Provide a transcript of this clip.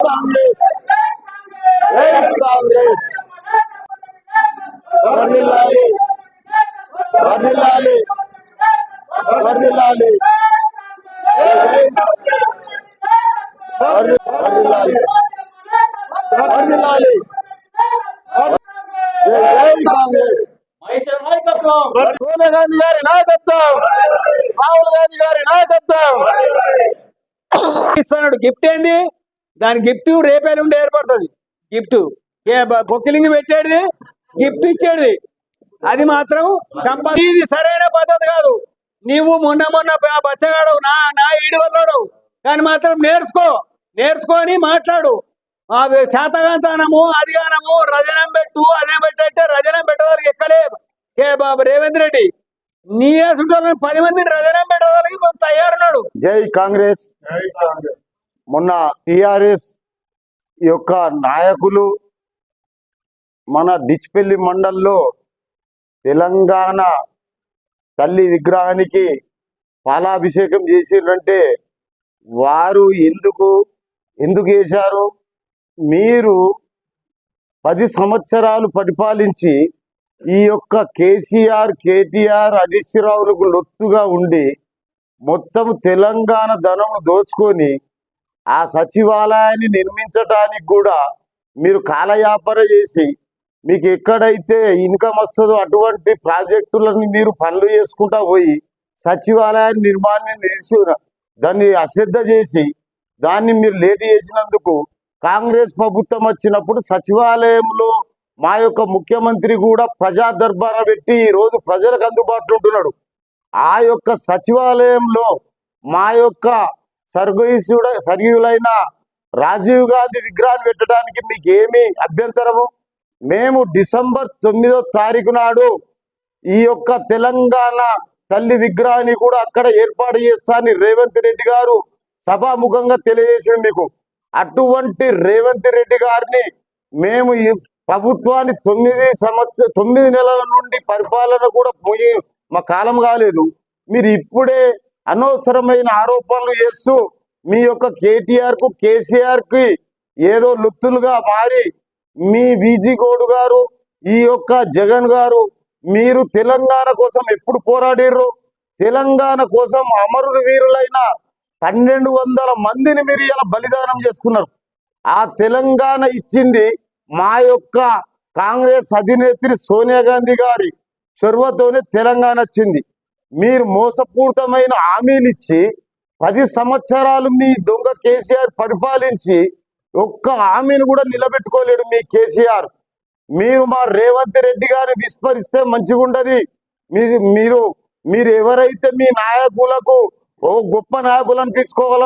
కాంగ్రెస్ కాంగ్రెస్ వర్ధిల్లాలి వర్ధిల్లాలి వర్ధి- వర్ధిల్లాలి వర్ధిల్లాలి జై కాంగ్రెస్ సోనియా గాంధీ గారి నాయకత్వం. రాహుల్ గాంధీ గారి నాయకత్వం. ఇస్తున్నాడు గిఫ్ట్ ఏంది? దాని గిఫ్ట్ రేపే నుండి ఏర్పడుతుంది. గిఫ్ట్ బొక్కిలింగ్ పెట్టేది? గిఫ్ట్ ఇచ్చేది. అది మాత్రం కంపల్సరీ ఇది సరైన పద్ధతి కాదు. నీవు మొన్న మొన్న బచ్చగాడు నా నా ఈడు వల్లోడు. కానీ మాత్రం నేర్చుకో. నేర్చుకొని మాట్లాడు. ఆ చేతగాంతనము అదిగానము రజనం పెట్టు అదే పెట్టంటే రజనం పెట్టడానికి ఎక్కలే కే బాబు రేవంత్ రెడ్డి నీ వేసుకుంటే పది మందిని రజనం పెట్టడానికి తయారున్నాడు. జై కాంగ్రెస్. మొన్న టిఆర్ఎస్ యొక్క నాయకులు మన డిచ్పెల్లి మండల్లో తెలంగాణ తల్లి విగ్రహానికి పాలాభిషేకం చేసిందంటే వారు ఎందుకు ఎందుకు వేశారు మీరు పది సంవత్సరాలు పరిపాలించి ఈ యొక్క కేసీఆర్ కేటీఆర్ హరీష్ లొత్తుగా ఉండి మొత్తం తెలంగాణ ధనం దోచుకొని ఆ సచివాలయాన్ని నిర్మించడానికి కూడా మీరు కాలయాపన చేసి మీకు ఎక్కడైతే ఇన్కమ్ వస్తుందో అటువంటి ప్రాజెక్టులను మీరు పనులు చేసుకుంటా పోయి సచివాలయాన్ని నిర్మాణాన్ని నిలిచి దాన్ని అశ్రద్ధ చేసి దాన్ని మీరు లేట్ చేసినందుకు కాంగ్రెస్ ప్రభుత్వం వచ్చినప్పుడు సచివాలయంలో మా యొక్క ముఖ్యమంత్రి కూడా ప్రజా దర్బాన పెట్టి ఈ రోజు ప్రజలకు అందుబాటులో ఉంటున్నాడు. ఆ యొక్క సచివాలయంలో మా యొక్క స్వర్గీయుడ సర్గీయులైన రాజీవ్ గాంధీ విగ్రహాన్ని పెట్టడానికి మీకు ఏమి అభ్యంతరము? మేము డిసెంబర్ తొమ్మిదో తారీఖు నాడు ఈ యొక్క తెలంగాణ తల్లి విగ్రహాన్ని కూడా అక్కడ ఏర్పాటు చేస్తానని రేవంత్ రెడ్డి గారు సభాముఖంగా తెలియజేసింది మీకు. అటువంటి రేవంత్ రెడ్డి గారిని మేము ఈ ప్రభుత్వాన్ని తొమ్మిది సంవత్సర తొమ్మిది నెలల నుండి పరిపాలన కూడా పోయి మా కాలం కాలేదు. మీరు ఇప్పుడే అనవసరమైన ఆరోపణలు చేస్తూ మీ యొక్క కేటీఆర్కు కేసీఆర్కి ఏదో లుత్తులుగా మారి మీ బీజీ గౌడ్ గారు ఈ యొక్క జగన్ గారు మీరు తెలంగాణ కోసం ఎప్పుడు పోరాడిర్రు? తెలంగాణ కోసం అమరుడు వీరులైన పన్నెండు వందల మందిని మీరు ఇలా బలిదానం చేసుకున్నారు. ఆ తెలంగాణ ఇచ్చింది మా యొక్క కాంగ్రెస్ అధినేత్రి సోనియా గాంధీ గారి చొరవతోనే తెలంగాణ వచ్చింది. మీరు మోసపూరితమైన హామీలు ఇచ్చి పది సంవత్సరాలు మీ దొంగ కేసీఆర్ పరిపాలించి ఒక్క హామీని కూడా నిలబెట్టుకోలేడు మీ కేసీఆర్. మీరు మా రేవంత్ రెడ్డి గారిని విస్మరిస్తే మంచిగా ఉండదు మీరు మీరు ఎవరైతే మీ నాయకులకు ఓ గొప్ప నాయకులు అనిపించుకోగల